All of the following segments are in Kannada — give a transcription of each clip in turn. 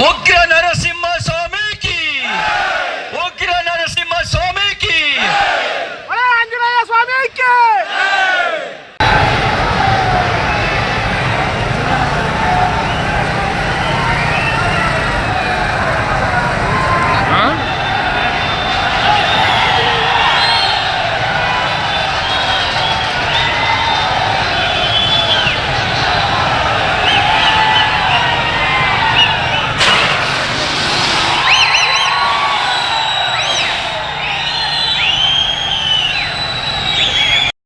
O grana era assim.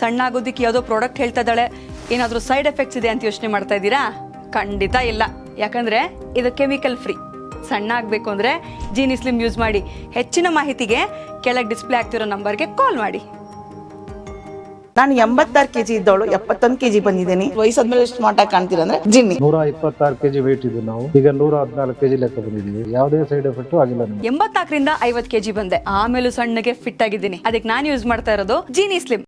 ಸಣ್ಣ ಆಗೋದಕ್ಕೆ ಯಾವುದೋ ಪ್ರಾಡಕ್ಟ್ ಹೇಳ್ತಾ ಇದ್ದಾಳೆ ಏನಾದರೂ ಸೈಡ್ ಎಫೆಕ್ಟ್ಸ್ ಇದೆ ಅಂತ ಯೋಚನೆ ಮಾಡ್ತಾ ಇದ್ದೀರಾ? ಖಂಡಿತ ಇಲ್ಲ. ಯಾಕಂದ್ರೆ ಇದು ಕೆಮಿಕಲ್ ಫ್ರೀ ಸಣ್ಣ ಆಗಬೇಕು ಅಂದರೆ ಜೀನಿ ಸ್ಲಿಮ್ ಯೂಸ್ ಮಾಡಿ ಹೆಚ್ಚಿನ ಮಾಹಿತಿಗೆ ಕೆಳಗೆ ಡಿಸ್ಪ್ಲೇ ಆಗ್ತಿರೋ ನಂಬರ್ಗೆ ಕಾಲ್ ಮಾಡಿ. ನಾನು ಎಂಬತ್ತಾರು ಕೆಜಿ ಇದ್ದವಳು ಎಪ್ಪತ್ತೊಂದು ಕೆಜಿ ಬಂದಿದ್ದೀನಿ. ವಯಸ್ಸಾದ್ಮೇಲೆ ಎಷ್ಟು ಮಾಟ ಕಾಣ್ತೀರ ಕಾಣ್ತೀರಾ ಅಂದ್ರೆ ಜಿನ್ನಿ. ನೂರ ಇಪ್ಪತ್ತಾರು ಕೆಜಿ ವೇಟ್ ಇದ್ದು ನಾವು. ಈಗ ನೂರ ಹದಿನಾಲ್ಕು ಕೆಜಿ ಲೆಕ್ಕ ಬಂದಿದ್ದೀವಿ. ಯಾವುದೇ ಸೈಡ್ ಎಫೆಕ್ಟ್ ಆಗಿಲ್ಲ ಎಂಬತ್ತಾಕರಿಂದ ಎಂಬತ್ನಾಲ್ಕರಿಂದ ಐವತ್ತು ಕೆಜಿ ಬಂದೆ. ಆಮೇಲೆ ಸಣ್ಣಗೆ ಫಿಟ್ ಆಗಿದ್ದೀನಿ. ಅದಕ್ಕೆ ನಾನು ಯೂಸ್ ಮಾಡ್ತಾ ಇರೋದು ಜೀನಿ ಸ್ಲಿಮ್